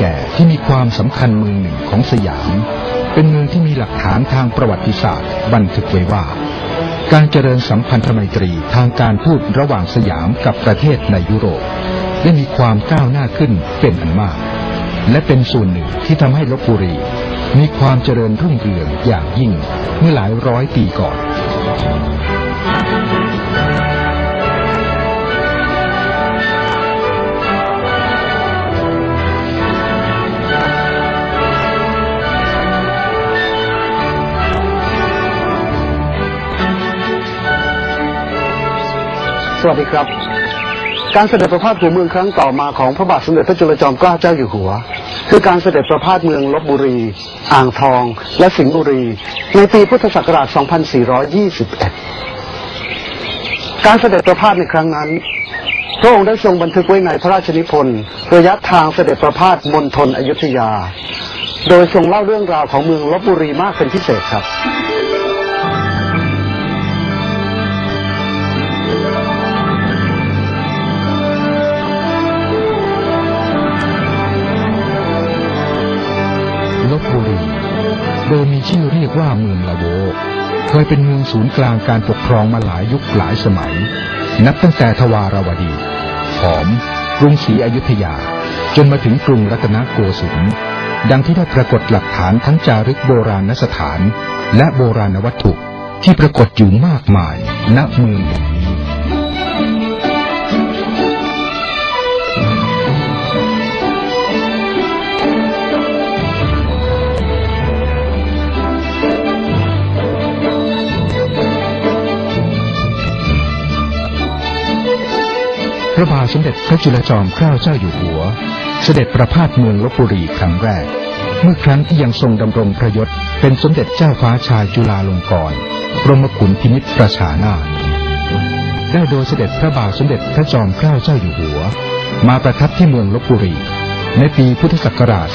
แก่ที่มีความสำคัญเมืองหนึ่งของสยาม เป็นเมืองที่มีหลักฐานทางประวัติศาสตร์ บันทึกไว้ว่า การเจริญสัมพันธไมตรีทางการทูตระหว่างสยามกับประเทศในยุโรป ได้มีความก้าวหน้าขึ้นเป็นอันมาก และเป็นส่วนหนึ่งที่ทำให้ลบบุรี มีความเจริญรุ่งเรืองอย่างยิ่งเมื่อหลายร้อยปีก่อน สวัสดีครับ การเสด็จประพาสหัวเมืองครั้งต่อมาของพระบาทสมเด็จพระจุลจอมเกล้าเจ้าอยู่หัว คือการเสด็จประพาสเมืองลบบุรี อ่างทอง และสิงห์บุรี ในปีพุทธศักราช 2421 การเสด็จประพาสในครั้งนั้น พระองค์ได้ทรงบันทึกไว้ในพระราชนิพนธ์ระยะทางเสด็จประพาสมณฑลอยุธยา โดยทรงเล่าเรื่องราวของเมืองลบบุรีมากเป็นพิเศษครับ ชื่อเรียกว่าเมืองลาโว เคยเป็นเมืองศูนย์กลางการปกครองมาหลายยุคหลายสมัย นับตั้งแต่ทวารวดี หอม กรุงศรีอยุธยา จนมาถึงกรุงรัตนโกสินทร์ดังที่ได้ปรากฏหลักฐานทั้งจารึกโบราณสถาน และโบราณวัตถุที่ปรากฏอยู่มากมายณเมือง ระบาทสมเด็จพระจุลจอมเกล้าเจ้าอยู่หัว เสด็จประพาสเมืองลบบุรีครั้งแรก เมื่อครั้งที่ยังทรงดำรงพระยศเป็นสมเด็จเจ้าฟ้าชายจุฬาลงกรณกรมขุนพินิษประชานาถได้โดยเสด็จพระบาทสมเด็จพระจอมเกล้าเจ้าอยู่หัว มาประทับที่เมืองลบบุรี ในปีพุทธศักราช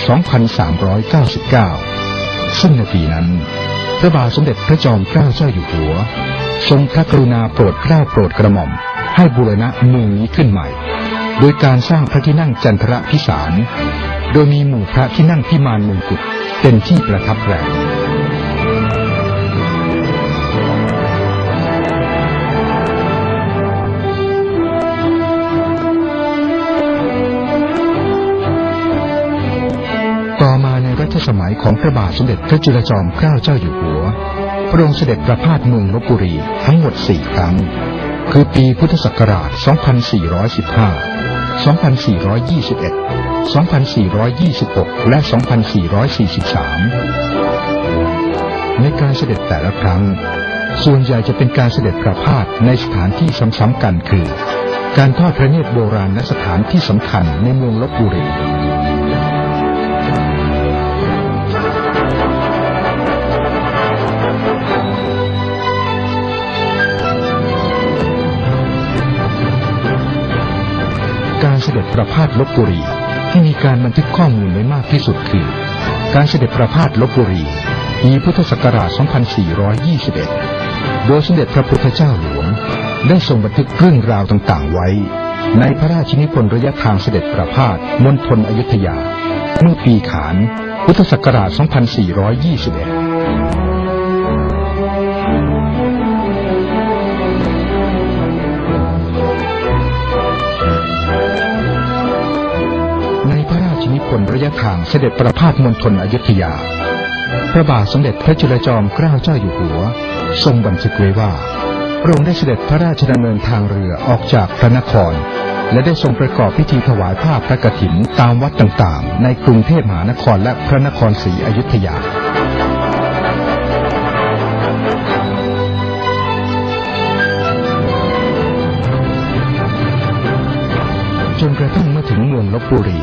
2399 ซึ่งในปีนั้น พระบาทสมเด็จพระจอมเกล้าเจ้าอยู่หัว ทรงพระกรุณาโปรดเกล้าโปรดกระหม่อม ให้บูรณะเมืองนี้ขึ้นใหม่ โดยการสร้างพระที่นั่งจันทรพิสาร โดยมีหมู่พระที่นั่งพิมานมงกุฎเป็นที่ประทับแรมต่อมาในรัชสมัยของพระบาทสมเด็จพระจุลจอมเกล้าเจ้าอยู่หัว พระองค์เสด็จประพาสเมืองลบบุรีทั้งหมดสี่ครั้ง คือปีพุทธศักราช 2415 2421 2426 และ 2443 ในการเสด็จแต่ละครั้ง ส่วนใหญ่จะเป็นการเสด็จประพาสในสถานที่ซ้ำๆกันคือ การทอดพระเนตรโบราณณสถานที่สำคัญในเมืองลบบุรี การเสด็จประพาสลบบุรีที่มีการบันทึกข้อมูลไว้มากที่สุดคือ การเสด็จประพาสลบบุรีปีพุทธศักราช 2421 โดยสมเด็จพระพุทธเจ้าหลวง ได้ทรงบันทึกเรื่องราวต่างๆไว้ ในพระราชนิพนธ์ระยะทางเสด็จประพาสมณฑลอยุธยา เมื่อปีขาน พุทธศักราช 2421 เสด็จประพาสมณฑลอยุธยา พระบาทสมเด็จพระจุลจอมเกล้าเจ้าอยู่หัว ทรงบันทึกไว้ว่า พระองค์ได้เสด็จพระราชดำเนินทางเรือออกจากพระนคร และได้ทรงประกอบพิธีถวายผ้าพระกฐินตามวัดต่างๆ ในกรุงเทพมหานครและพระนครศรีอยุธยาจนกระทั่งเมื่อถึงเมืองลบบุรี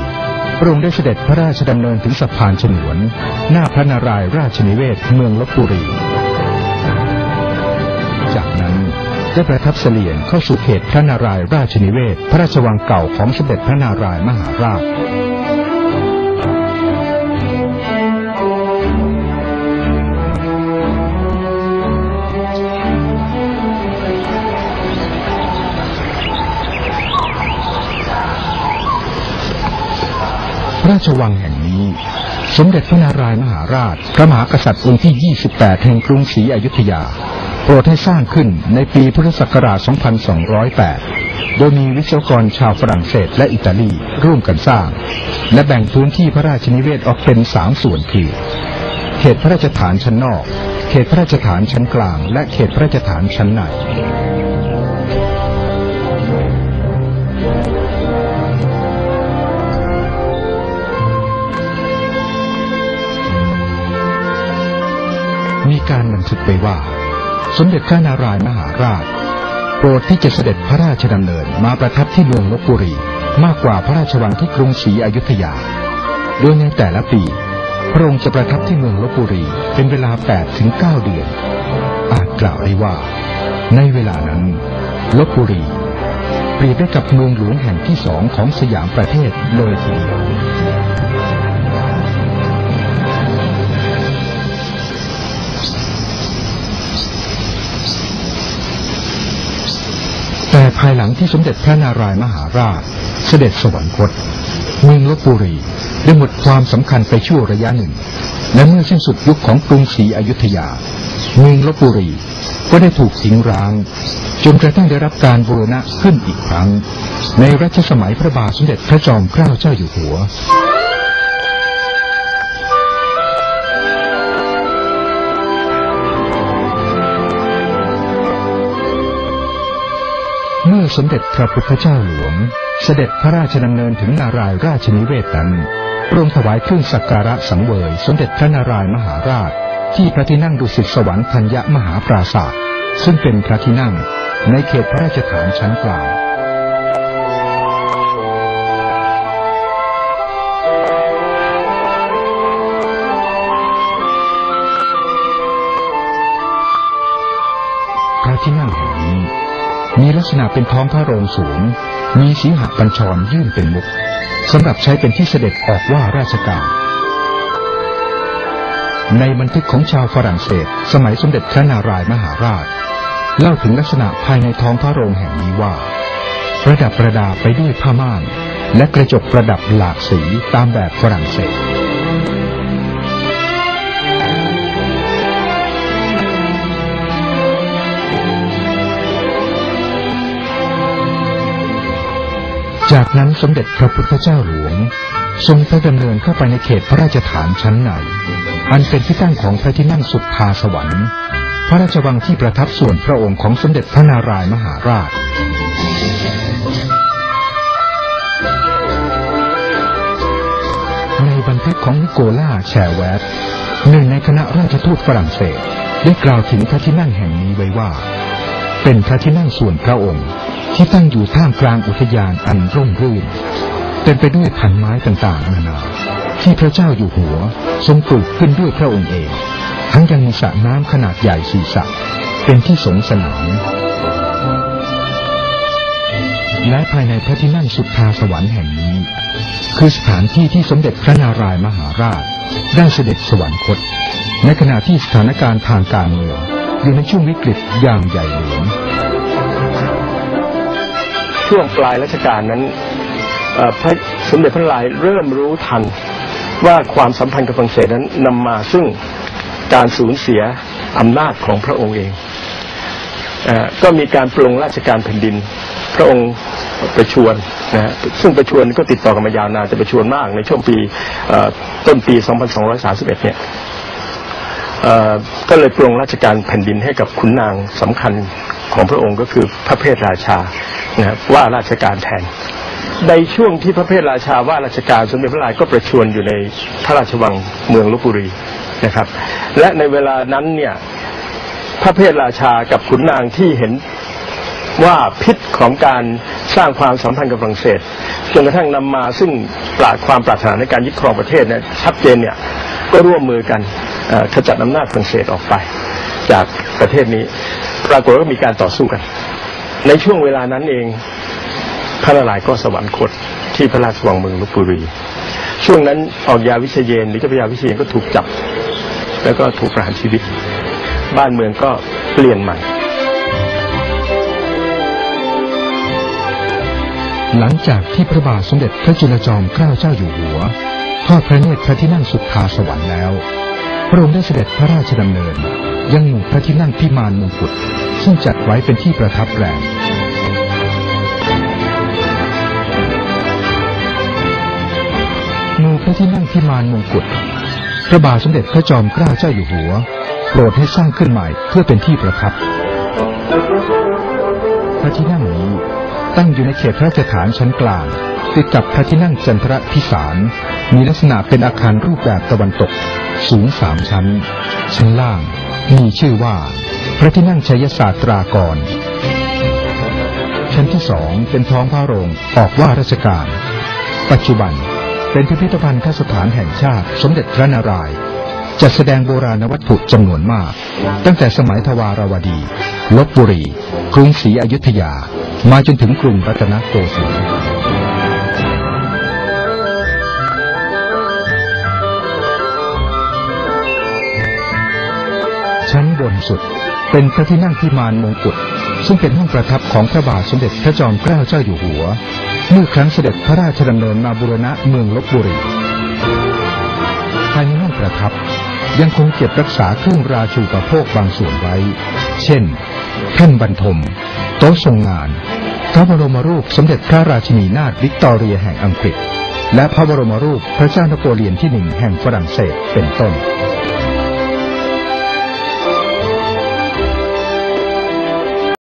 พระองค์ได้เสด็จพระราชดำเนินถึงสะพานฉนวน หน้าพระนารายณ์ราชนิเวศเมืองลบบุรี จากนั้นได้ประทับเสลียงเข้าสู่เขตพระนารายณ์ราชนิเวศ พระราชวังเก่าของสมเด็จพระนารายณ์มหาราช ระราชวังแห่งนี้ สมเด็จพระนารายณ์มหาราช พระมหากษัตริย์องค์ที่ 28 แห่งกรุงศรีอยุธยา โปรดให้สร้างขึ้นในปีพุทธศักราช 2208 โดยมีวิศวกรชาวฝรั่งเศสและอิตาลีร่วมกันสร้าง และแบ่งพื้นที่พระราชนิเวศออกเป็นสามส่วนคือ เขตพระราชฐานชั้นนอก เขตพระราชฐานชั้นกลาง และเขตพระราชฐานชั้นใน มีการบันทึกไว้ว่า สมเด็จพระนารายณ์มหาราช โปรดที่จะเสด็จพระราชดำเนินมาประทับที่เมืองลบบุรีมากกว่าพระราชวังที่กรุงศรีอยุธยา โดยในแต่ละปี พระองค์จะประทับที่เมืองลบบุรีเป็นเวลา8ถึง9เดือน อาจกล่าวได้ว่า ในเวลานั้นลบบุรีเปรียบได้กับเมืองหลวงแห่งที่สองของสยามประเทศเลยทีเดียว แต่ภายหลังที่สมเด็จพระนารายณ์มหาราช เสด็จสวรรคตเมืองลบบุรีได้หมดความสำคัญไปชั่วระยะหนึ่ง และเมื่อสิ้นสุดยุคของกรุงศรีอยุธยา เมืองลบบุรีก็ได้ถูกสิงร้าง จนกระทั่งได้รับการบูรณะขึ้นอีกครั้ง ในรัชสมัยพระบาทสมเด็จพระจอมเกล้าเจ้าอยู่หัว สมเด็จพระพุทธเจ้าหลวง เสด็จพระราชดำเนินถึงนารายราชนิเวศนั้นรงถวายเครื่องสักการะสังเวย สมเด็จพระนารายณ์มหาราช ที่พระที่นั่งดุสิตสวรรค์ธัญญมหาปราศาสตร์ซึ่งเป็นพระที่นั่งในเขตพระราชฐานชั้นกลาง มีลักษณะเป็นท้องพระโรงสูง มีสีหบัญชรยื่นเป็นมุกสำหรับใช้เป็นที่เสด็จออกว่าราชการในบันทึกของชาวฝรั่งเศส สมัยสมเด็จพระนารายมหาราช เล่าถึงลักษณะภายในท้องพระโรงแห่งนี้ว่า ประดับประดาไปด้วยผ้าม่าน และกระจกประดับหลากสีตามแบบฝรั่งเศส นั้นสมเด็จพระพุทธเจ้าหลวง ทรงพระดำเนินเข้าไปในเขตพระราชฐานชั้นในอันเป็นที่ตั้งของพระที่นั่งสุดพาสวรรค์ พระราชวังที่ประทับส่วนพระองค์ของสมเด็จพระนารายมหาราชในบันทึกของนิโคล่าแชร์แวตหนึ่งในคณะราชทูตฝรั่งเศส ได้กล่าวถึงพระที่นั่งแห่งนี้ไว้ว่า เป็นพระที่นั่งส่วนพระองค์ ที่ตั้งอยู่ท่ามกลางอุทยานอันร่มรื่นเต็มไปด้วยพันไม้ต่างๆนานาที่พระเจ้าอยู่หัวทรงปลูกขึ้นด้วยพระองค์เอง ทั้งยังมีสระน้ำขนาดใหญ่สี่สระเป็นที่สงสนานและภายในพระที่นั่งสุดทาสวรรค์แห่งนี้ คือสถานที่ที่สมเด็จพระนารายมหาราช ได้เสด็จสวรรคต ในขณะที่สถานการณ์ทางการเมืองอยู่ในช่วงวิกฤตอย่างใหญ่หลวง ช่วงปลายรัชกาลนั้นพระสมเด็จพระนายเริ่มรู้ทันว่าความสัมพันธ์กับฝรั่งเศสนั้นนำมาซึ่งการสูญเสียอำนาจของพระองค์เองอก็มีการปลงราชการแผ่นดิน พระองค์ประชวรนะซึ่งประชวรก็ติดต่อกันมายาวนานแต่ประชวรมากในช่วงปีต้นปี 2231 เนี่ยก็เลยปรงราชการแผ่นดินให้กับขุนนางสำคัญ ของพระองค์ก็คือพระเพทราชานะว่าราชการแทน ในช่วงที่พระเพทราชาว่าราชการสมเด็จพระนารายก็ประชวรอยู่ในพระราชวังเมืองลบบุรีนะครับ และในเวลานั้นเนี่ยพระเพทราชากับขุนนางที่เห็นว่าพิษของการสร้างความสัมพันธ์กับฝรั่งเศสจนกระทั่งนำมาซึ่งปราดความปรารถนาในการยึดครองประเทศเนี่ยชัดเจนเนี่ยก็ร่วมมือกันขจัดอำนาจฝรั่งเศสออกไป จากประเทศนี้ ปรากฏว่ามีการต่อสู้กัน ในช่วงเวลานั้นเอง พระนารายณ์ก็สวรรคตที่พระราชวังเมืองลบบุรี ช่วงนั้นออกยาวิเชยนหรือเจ้าพระยาวิเชยนก็ถูกจับ แล้วก็ถูกประหารชีวิต บ้านเมืองก็เปลี่ยนใหม่ หลังจากที่พระบาทสมเด็จพระจุลจอมเกล้าเจ้าอยู่หัวทอดพระเนตรพระที่นั่งสุดทาสวรรค์แล้ว ระองค์ได้เสด็จพระราชดำเนิน ยังหมู่พระที่นั่งพิมานมงกุฎซึ่งจัดไว้เป็นที่ประทับแรมหมู่พระที่นั่งพิมานมงกุฎพระบาทสมเด็จพระจอมเกล้าเจ้าอยู่หัว โปรดให้สร้างขึ้นใหม่เพื่อเป็นที่ประทับ พระที่นั่งนี้ตั้งอยู่ในเขตพระราชฐานชั้นกลางติดกับพระที่นั่งจันทรพิสาร มีลักษณะเป็นอาคารรูปแบบตะวันตก สูงสามชั้น ชั้นล่าง มีชื่อว่า พระที่นั่งชัยศาสตรากร ชั้นที่สองเป็นท้องพระโรงออกว่าราชการ ปัจจุบันเป็นพิพิธภัณฑ์สถานแห่งชาติ สมเด็จพระนารายณ์จัดแสดงโบราณวัตถุจำนวนมาก ตั้งแต่สมัยทวารวดีลบบุรี กรุงศรีอยุธยา มาจนถึงกรุงรัตนโกสินทร์ ชั้นบนสุด เป็นพระที่นั่งพิมานมงกุฎซึ่งเป็นห้องประทับของพระบาทสมเด็จพระจอมเกล้าเจ้าอยู่หัว เมื่อครั้งเสด็จพระราชดำเนินมาบูรณะเมืองลบบุรีภายในห้องประทับยังคงเก็บรักษาเครื่องราชูปโภคบางส่วนไว้ เช่นแท่นบรรทม โต๊ะทรงงาน พระบรมรูปสมเด็จพระราชินีนาถวิกตอเรียแห่งอังกฤษ และพระบรมรูปพระเจ้านโปเลียนที่หนึ่งแห่งฝรั่งเศสเป็นต้น